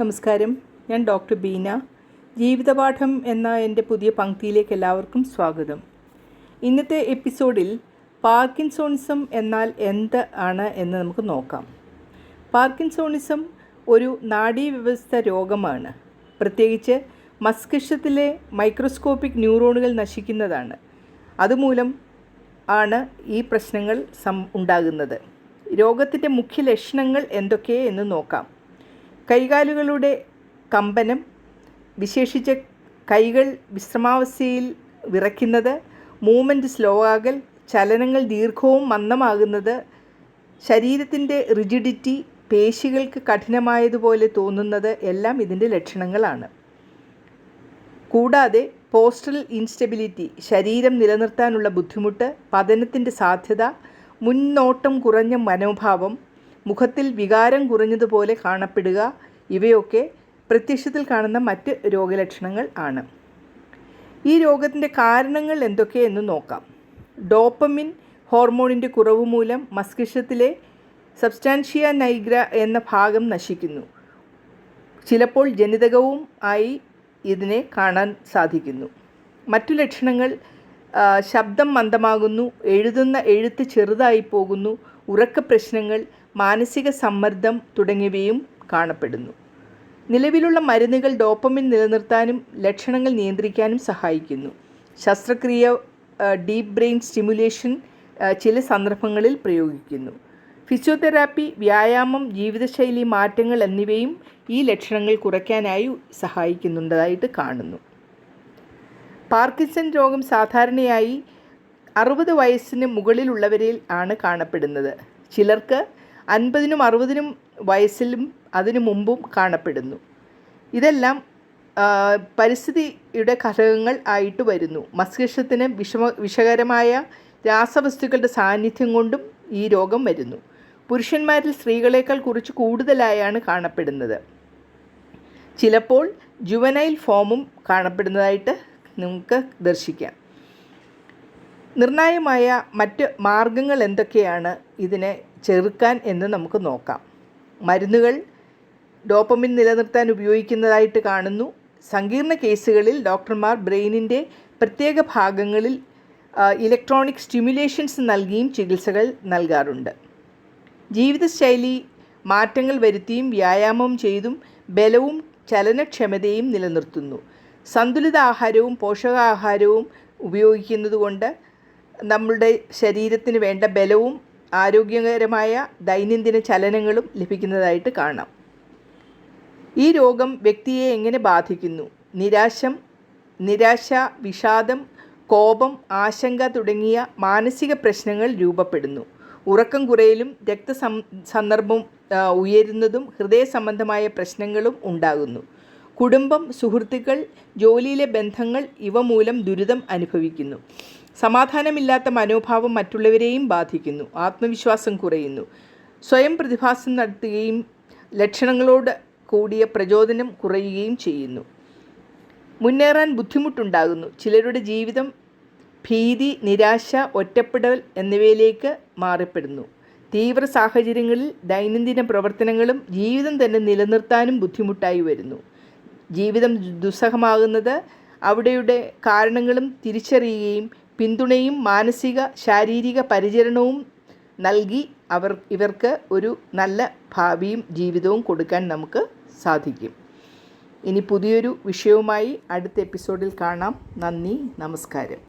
നമസ്കാരം. ഞാൻ ഡോക്ടർ ബീന. ജീവിതപാഠം എന്ന എന്റെ പുതിയ പങ്ക്തിയിലേക്ക് എല്ലാവർക്കും സ്വാഗതം. ഇന്നത്തെ എപ്പിസോഡിൽ പാർക്കിൻസോണിസം എന്നാൽ എന്ത് ആണ് എന്ന് നമുക്ക് നോക്കാം. പാർക്കിൻസോണിസം ഒരു നാഡീവ്യവസ്ഥ രോഗമാണ്. പ്രത്യേകിച്ച് മസ്തിഷ്കത്തിലെ മൈക്രോസ്കോപ്പിക് ന്യൂറോണുകൾ നശിക്കുന്നതാണ്. അതുമൂലം ആണ് ഈ പ്രശ്നങ്ങൾ സം ഉണ്ടാകുന്നത്. രോഗത്തിന്റെ മുഖ്യ ലക്ഷണങ്ങൾ എന്തൊക്കെ എന്ന് നോക്കാം. കൈകാലുകളുടെ കമ്പനം വിശേഷിച്ച് കൈകൾ വിശ്രമാവസ്ഥയിൽ വിറയ്ക്കുന്നത് മൂവ്മെന്റ് സ്ലോ ആകൽ ചലനങ്ങൾ ദീർഘവും മന്ദമാകുന്നത് ശരീരത്തിന്റെ റിജിഡിറ്റി പേശികൾക്ക് കഠിനമായതുപോലെ തോന്നുന്നത് എല്ലാം ഇതിന്റെ ലക്ഷണങ്ങളാണ്. കൂടാതെ പോസ്റ്റൽ ഇൻസ്റ്റെബിലിറ്റി ശരീരം നിലനിർത്താനുള്ള ബുദ്ധിമുട്ട് പതനത്തിന്റെ സാധ്യത മുന്നോട്ടം കുറഞ്ഞ മനോഭാവം മുഖത്തിൽ വികാരം കുറഞ്ഞതുപോലെ കാണപ്പെടുക ഇവയൊക്കെ പ്രത്യക്ഷത്തിൽ കാണുന്ന മറ്റ് രോഗലക്ഷണങ്ങൾ ആണ്. ഈ രോഗത്തിന്റെ കാരണങ്ങൾ എന്തൊക്കെയെന്ന് നോക്കാം. ഡോപ്പമിൻ ഹോർമോണിന്റെ കുറവ് മൂലം മസ്തിഷ്കത്തിലെ സബ്സ്റ്റാൻഷിയ നൈഗ്ര എന്ന ഭാഗം നശിക്കുന്നു. ചിലപ്പോൾ ജനിതകവും ആയി ഇതിനെ കാണാൻ സാധിക്കുന്നു. മറ്റു ലക്ഷണങ്ങൾ ശബ്ദം മന്ദമാകുന്നു എഴുതുന്ന എഴുത്ത് ചെറുതായി പോകുന്നു ഉറക്ക പ്രശ്നങ്ങൾ മാനസിക സമ്മർദ്ദം തുടങ്ങിയവയും കാണപ്പെടുന്നു. നിലവിലുള്ള മരുന്നുകൾ ഡോപ്പമിൻ നിലനിർത്താനും ലക്ഷണങ്ങൾ നിയന്ത്രിക്കാനും സഹായിക്കുന്നു. ശസ്ത്രക്രിയ ഡീപ്പ് ബ്രെയിൻ സ്റ്റിമുലേഷൻ ചില സന്ദർഭങ്ങളിൽ പ്രയോഗിക്കുന്നു. ഫിസിയോതെറാപ്പി വ്യായാമം ജീവിതശൈലി മാറ്റങ്ങൾ എന്നിവയും ഈ ലക്ഷണങ്ങൾ കുറയ്ക്കാനായി സഹായിക്കുന്നുണ്ടതായിട്ട് കാണുന്നു. പാർക്കിൻസൺ രോഗം സാധാരണയായി അറുപത് വയസ്സിന് മുകളിലുള്ളവരിൽ ആണ് കാണപ്പെടുന്നത്. ചിലർക്ക് അൻപതിനും അറുപതിനും വയസ്സിലും അതിനു മുമ്പും കാണപ്പെടുന്നു. ഇതെല്ലാം പരിസ്ഥിതിയുടെ ഘടകങ്ങൾ ആയിട്ട് വരുന്നു. മസ്തിഷ്കത്തിന് വിഷമ വിഷകരമായ രാസവസ്തുക്കളുടെ സാന്നിധ്യം കൊണ്ടും ഈ രോഗം വരുന്നു. പുരുഷന്മാരിൽ സ്ത്രീകളേക്കാൾ കുറച്ച് കൂടുതലായാണ് കാണപ്പെടുന്നത്. ചിലപ്പോൾ ജുവനൈൽ ഫോമും കാണപ്പെടുന്നതായിട്ട് നമുക്ക് ദർശിക്കാം. നിർണായകമായ മറ്റ് മാർഗങ്ങൾ എന്തൊക്കെയാണ് ഇതിനെ ചെറുക്കാൻ എന്ന് നമുക്ക് നോക്കാം. മരുന്നുകൾ ഡോപ്പമിൻ നിലനിർത്താൻ ഉപയോഗിക്കുന്നതായിട്ട് കാണുന്നു. സങ്കീർണ കേസുകളിൽ ഡോക്ടർമാർ ബ്രെയിനിന്റെ പ്രത്യേക ഭാഗങ്ങളിൽ ഇലക്ട്രോണിക് സ്റ്റിമുലേഷൻസ് നൽകിയും ചികിത്സകൾ നൽകാറുണ്ട്. ജീവിതശൈലി മാറ്റങ്ങൾ വരുത്തിയും വ്യായാമം ചെയ്തും ബലവും ചലനക്ഷമതയും നിലനിർത്തുന്നു. സന്തുലിത ആഹാരവും പോഷകാഹാരവും ഉപയോഗിക്കുന്നതുകൊണ്ട് നമ്മളുടെ ശരീരത്തിന് വേണ്ട ബലവും ആരോഗ്യകരമായ ദൈനംദിന ചലനങ്ങളും ലഭിക്കുന്നതായിട്ട് കാണാം. ഈ രോഗം വ്യക്തിയെ എങ്ങനെ ബാധിക്കുന്നു? നിരാശം നിരാശ വിഷാദം കോപം ആശങ്ക തുടങ്ങിയ മാനസിക പ്രശ്നങ്ങൾ രൂപപ്പെടുന്നു. ഉറക്കം കുറയലും രക്തസം സന്ദർഭം ഉയരുന്നതും ഹൃദയ സംബന്ധമായ പ്രശ്നങ്ങളും ഉണ്ടാകുന്നു. കുടുംബം സുഹൃത്തുക്കൾ ജോലിയിലെ ബന്ധങ്ങൾ ഇവ മൂലം ദുരിതം അനുഭവിക്കുന്നു. സമാധാനമില്ലാത്ത മനോഭാവം മറ്റുള്ളവരെയും ബാധിക്കുന്നു. ആത്മവിശ്വാസം കുറയുന്നു. സ്വയം പ്രതിഭാസം നടത്തുകയും ലക്ഷണങ്ങളോട് കൂടിയ പ്രചോദനം കുറയുകയും ചെയ്യുന്നു. മുന്നേറാൻ ബുദ്ധിമുട്ടുണ്ടാകുന്നു. ചിലരുടെ ജീവിതം ഭീതി നിരാശ ഒറ്റപ്പെടൽ എന്നിവയിലേക്ക് മാറിപ്പെടുന്നു. തീവ്ര സാഹചര്യങ്ങളിൽ ദൈനംദിന പ്രവർത്തനങ്ങളും ജീവിതം തന്നെ നിലനിർത്താനും ബുദ്ധിമുട്ടായി വരുന്നു. ജീവിതം ദുസ്സഹമാകുന്നത് അവിടെയുടെ കാരണങ്ങളും തിരിച്ചറിയുകയും പിന്തുണയും മാനസിക ശാരീരിക പരിചരണവും നൽകി അവർ ഇവർക്ക് ഒരു നല്ല ഭാവിയും ജീവിതവും കൊടുക്കാൻ നമുക്ക് സാധിക്കും. ഇനി പുതിയൊരു വിഷയവുമായി അടുത്ത എപ്പിസോഡിൽ കാണാം. നന്ദി നമസ്കാരം.